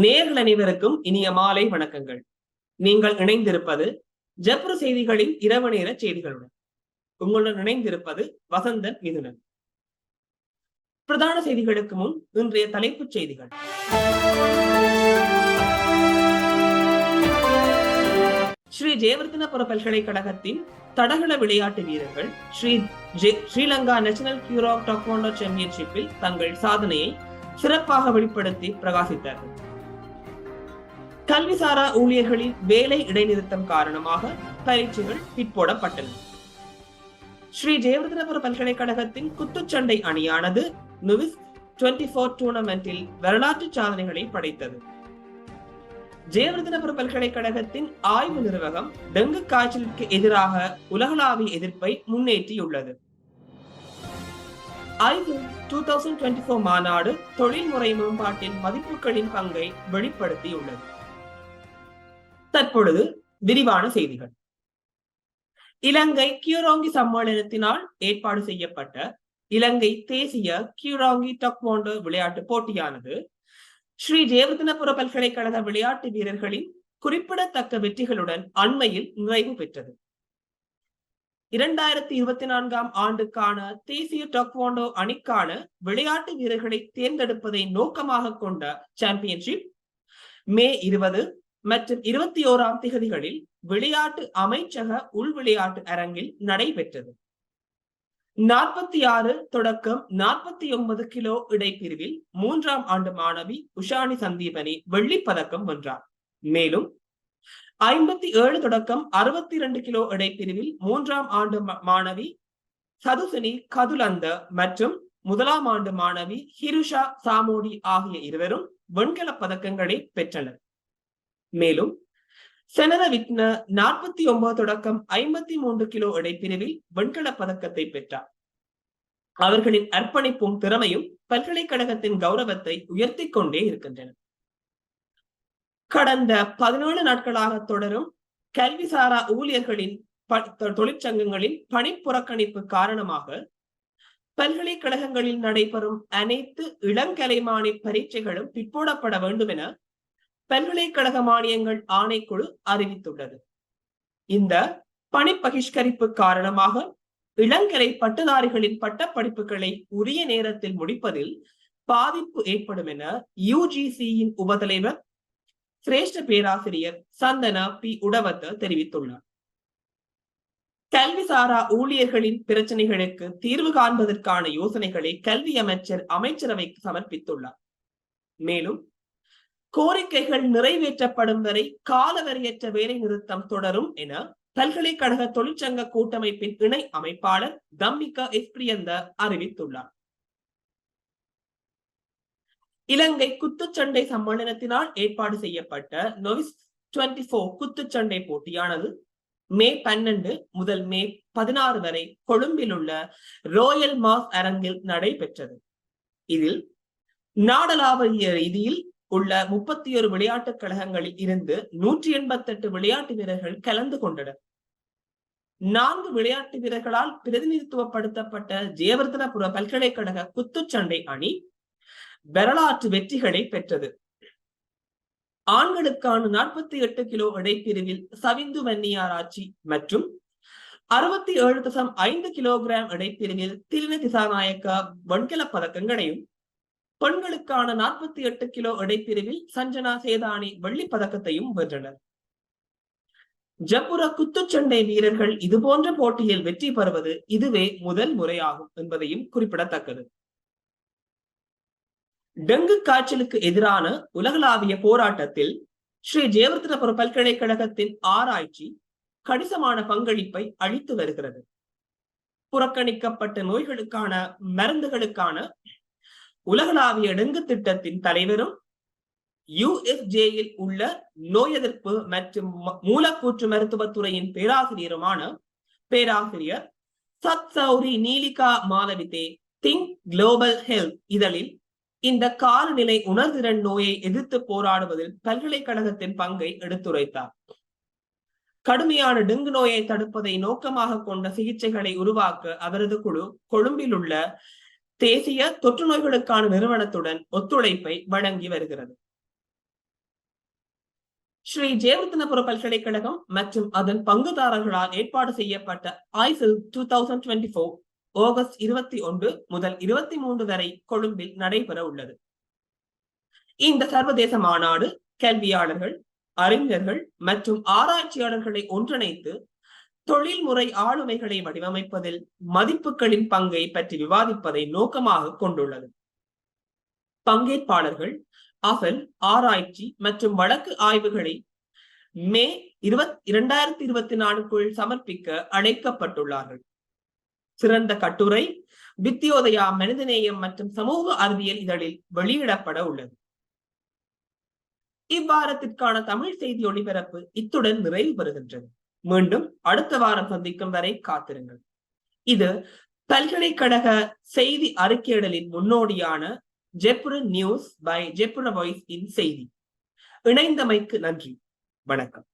நேர்கள் அனைவருக்கும் இனிய மாலை வணக்கங்கள். நீங்கள் இணைந்திருப்பது ஜப்ரு செய்திகளின் இரவு நேர செய்திகளுடன். உங்களுடன் இணைந்திருப்பது வசந்தன் மிதுனன். பிரதான செய்திகளுக்கு முன் இன்றைய தலைப்புச் செய்திகள். ஸ்ரீ ஜெயவர்தனபுர பல்கலைக்கழகத்தின் தடகள விளையாட்டு வீரர்கள் ஸ்ரீ ஸ்ரீலங்கா நேஷனல் கியூரோ டாக்வாண்டோ சாம்பியன்ஷிப்பில் தங்கள் சாதனையை சிறப்பாக வெளிப்படுத்தி பிரகாசித்தார்கள். கல்விசாரா ஊழியர்களின் வேலை இடைநிறுத்தம் காரணமாக பயிற்சிகள் பிற்போடப்பட்டன. ஸ்ரீ ஜெயவர்தனபுர பல்கலைக்கழகத்தின் குத்துச்சண்டை அணியானது நுவிஸ் டுவெண்டி போர் டூர்னமெண்டில் வரலாற்று சாதனைகளை படைத்தது. ஜெயவர்தனபுர பல்கலைக்கழகத்தின் ஆய்வு நிர்வாகம் டெங்கு காய்ச்சலுக்கு எதிராக உலகளாவிய எதிர்ப்பை முன்னேற்றியுள்ளது. ஐந்து டூ தௌசண்ட் டுவெண்ட்டி ஃபோர் மாநாடு தொழில்முறை மேம்பாட்டின் மதிப்புகளின் பங்கை வெளிப்படுத்தியுள்ளது. தற்பொழுது விரிவான செய்திகள். இலங்கை கியூரோங்கி சம்மேளனத்தினால் ஏற்பாடு செய்யப்பட்ட இலங்கை தேசிய கியூராங்கி டக்வாண்டோ விளையாட்டு போட்டியானது ஸ்ரீ ஜெயவர்தனபுர பல்கலைக்கழக விளையாட்டு வீரர்களின் குறிப்பிடத்தக்க வெற்றிகளுடன் அண்மையில் நிறைவு பெற்றது. இரண்டாயிரத்தி இருபத்தி நான்காம் ஆண்டுக்கான தேசிய டக்வாண்டோ அணிக்கான விளையாட்டு வீரர்களை தேர்ந்தெடுப்பதை நோக்கமாக கொண்ட சாம்பியன்ஷிப் மே இருபது மற்றும் இருபத்தி ஓராம் திகதிகளில் விளையாட்டு அமைச்சக உள் விளையாட்டு அரங்கில் நடைபெற்றது. நாற்பத்தி ஆறு தொடக்கம் நாற்பத்தி ஒன்பது கிலோ இடைப்பிரிவில் மூன்றாம் ஆண்டு மாணவி உஷானி சந்தீபனி வெள்ளி பதக்கம் வென்றார். மேலும் ஐம்பத்தி ஏழு தொடக்கம் அறுபத்தி இரண்டு கிலோ இடைப்பிரிவில் மூன்றாம் ஆண்டு மாணவி சதுசினி கதுலந்த மற்றும் முதலாம் ஆண்டு மாணவி ஹிருஷா சாமோடி ஆகிய இருவரும் வெண்கல பதக்கங்களை பெற்றனர். மேலும் செனர விட்ன நாற்பத்தி ஒன்பது தொடக்கம் ஐம்பத்தி மூன்று கிலோ இடைப்பிரிவில் வெண்கல பதக்கத்தை பெற்றார். அவர்களின் அர்ப்பணிப்பும் திறமையும் பல்கலைக்கழகத்தின் கௌரவத்தை உயர்த்தி கொண்டே இருக்கின்றன. கடந்த பதினேழு நாட்களாக தொடரும் கல்விசாரா ஊழியர்களின் தொழிற்சங்கங்களின் பணிப்புறக்கணிப்பு காரணமாக பல்கலைக்கழகங்களில் நடைபெறும் அனைத்து இளங்கலைமானி பரீட்சைகளும் பிற்போடப்பட வேண்டும் என பல்கலைக்கழக மானியங்கள் ஆணைக்குழு அறிவித்துள்ளது. இந்த பணி பகிஷ்கரிப்பு காரணமாக இளங்கலை பட்டதாரிகளின் பட்ட படிப்புகளை உரிய நேரத்தில் முடிப்பதில் பாதிப்பு ஏற்படும் என யுஜிசியின் உபதலைவர் சிரேஷ்ட பேராசிரியர் சந்தன பி. உடவத்த தெரிவித்துள்ளார். கல்விசாரா ஊழியர்களின் பிரச்சனைகளுக்கு தீர்வு காண்பதற்கான யோசனைகளை கல்வி அமைச்சர் அமைச்சரவைக்கு சமர்ப்பித்துள்ளார். மேலும் கோரிக்கைகள் நிறைவேற்றப்படும் வரை காலவரையற்ற வேலை நிறுத்தம் தொடரும் என பல்கலைக்கழக தொழிற்சங்க கூட்டமைப்பின் இணை அமைப்பாளர் தம்மிகா எஸ்பிரியந்த அறிவித்துள்ளார். இலங்கை குத்துச்சண்டை சம்மேளனத்தினால் ஏற்பாடு செய்யப்பட்ட நொவிஸ் டுவெண்டி போர் குத்துச்சண்டை போட்டியானது மே பன்னெண்டு முதல் மே பதினாறு வரை கொழும்பில் உள்ள ரோயல் மாஸ் அரங்கில் நடைபெற்றது. இதில் நாடளாவிய ரீதியில் உள்ள முப்பத்தி ஒரு விளையாட்டுக் கழகங்களில் இருந்து நூற்றி எண்பத்தி எட்டு விளையாட்டு வீரர்கள் கலந்து கொண்டனர். நான்கு விளையாட்டு வீரர்களால் பிரதிநிதித்துவப்படுத்தப்பட்ட ஜெயவர்தனபுர பல்கலைக்கழக குத்துச்சண்டை அணி வரலாற்று வெற்றிகளை பெற்றது. ஆண்களுக்கான நாற்பத்தி எட்டு கிலோ இடைப்பிரிவில் சவிந்து வன்னியாராட்சி மற்றும் அறுபத்தி ஏழு தசம் ஐந்து கிலோகிராம் இடைப்பிரிவில் திலின திசாநாயக்கா வெண்கல பதக்கங்களையும் பெண்களுக்கான நாற்பத்தி எட்டு கிலோ எடைப்பிரிவில் சஞ்சனா சேதானி வெள்ளி பதக்கத்தையும் வென்றனர். ஜப்புர குத்துச்சண்டை வீரர்கள் இது போன்ற போட்டியில் வெற்றி பெறுவது இதுவே முதல் முறையாகும் என்பதையும் குறிப்பிடத்தக்கது. டெங்கு காய்ச்சலுக்கு எதிரான உலகளாவிய போராட்டத்தில் ஸ்ரீ ஜெயவர்தனபுர பல்கலைக்கழகத்தின் ஆராய்ச்சி கணிசமான பங்களிப்பை அளித்து வருகிறது. புறக்கணிக்கப்பட்ட நோய்களுக்கான மருந்துகளுக்கான உலகளாவிய டெங்கு திட்டத்தின் தலைவரும் யுஎஃப்ஜேயில் உள்ள நோய் எதிர்ப்பு மற்றும் மூலக்கூற்று மருத்துவத்துறையின் பேராசிரியருமான பேராசிரியர் சத் சௌரி Neelika Malavige think global health இதழில் இந்த காலநிலை உணர்திறன் நோயை எதிர்த்து போராடுவதில் பல்கலைக்கழகத்தின் பங்கை எடுத்துரைத்தார். கடுமையான டெங்கு நோயை தடுப்பதை நோக்கமாக கொண்ட சிகிச்சைகளை உருவாக்க அவரது குழு கொழும்பில் உள்ள தேசிய தொற்று நோய்களுக்கான நிறுவனத்துடன் ஒத்துழைப்பை வழங்கி வருகிறது. ஸ்ரீ ஜெயவர்த்தனபுர பல்கலைக்கழகம் மற்றும் அதன் பங்குதாரர்களால் ஏற்பாடு செய்யப்பட்ட isle two thousand twenty four August இருபத்தி ஒன்று முதல் இருபத்தி மூன்று வரை கொழும்பில் நடைபெற உள்ளது. இந்த சர்வதேச மாநாடு கல்வியாளர்கள் அறிஞர்கள் மற்றும் ஆராய்ச்சியாளர்களை ஒன்றிணைத்து தொழில்முறை ஆளுமைகளை வடிவமைப்பதில் மதிப்புகளின் பங்கை பற்றி விவாதிப்பதை நோக்கமாக கொண்டுள்ளது. பங்கேற்பாளர்கள் அகல் ஆராய்ச்சி மற்றும் வழக்கு ஆய்வுகளை மே இருபத் இரண்டாயிரத்தி இருபத்தி நாலுக்குள் சமர்ப்பிக்க அழைக்கப்பட்டுள்ளார்கள். சிறந்த கட்டுரை வித்தியோதயா மனிதநேயம் மற்றும் சமூக அறிவியல் இதழில் வெளியிடப்பட உள்ளது. இவ்வாரத்திற்கான தமிழ் செய்தி ஒளிபரப்பு இத்துடன் நிறைவு பெறுகின்றது. மீண்டும் அடுத்த வாரம் சந்திக்கும் வரை காத்திருங்கள். இது பல்கலைக்கழக செய்தி அறிக்கையிடலின் முன்னோடியான Japura news by Japura voice இன் செய்தி. இணைந்தமைக்கு நன்றி. வணக்கம்.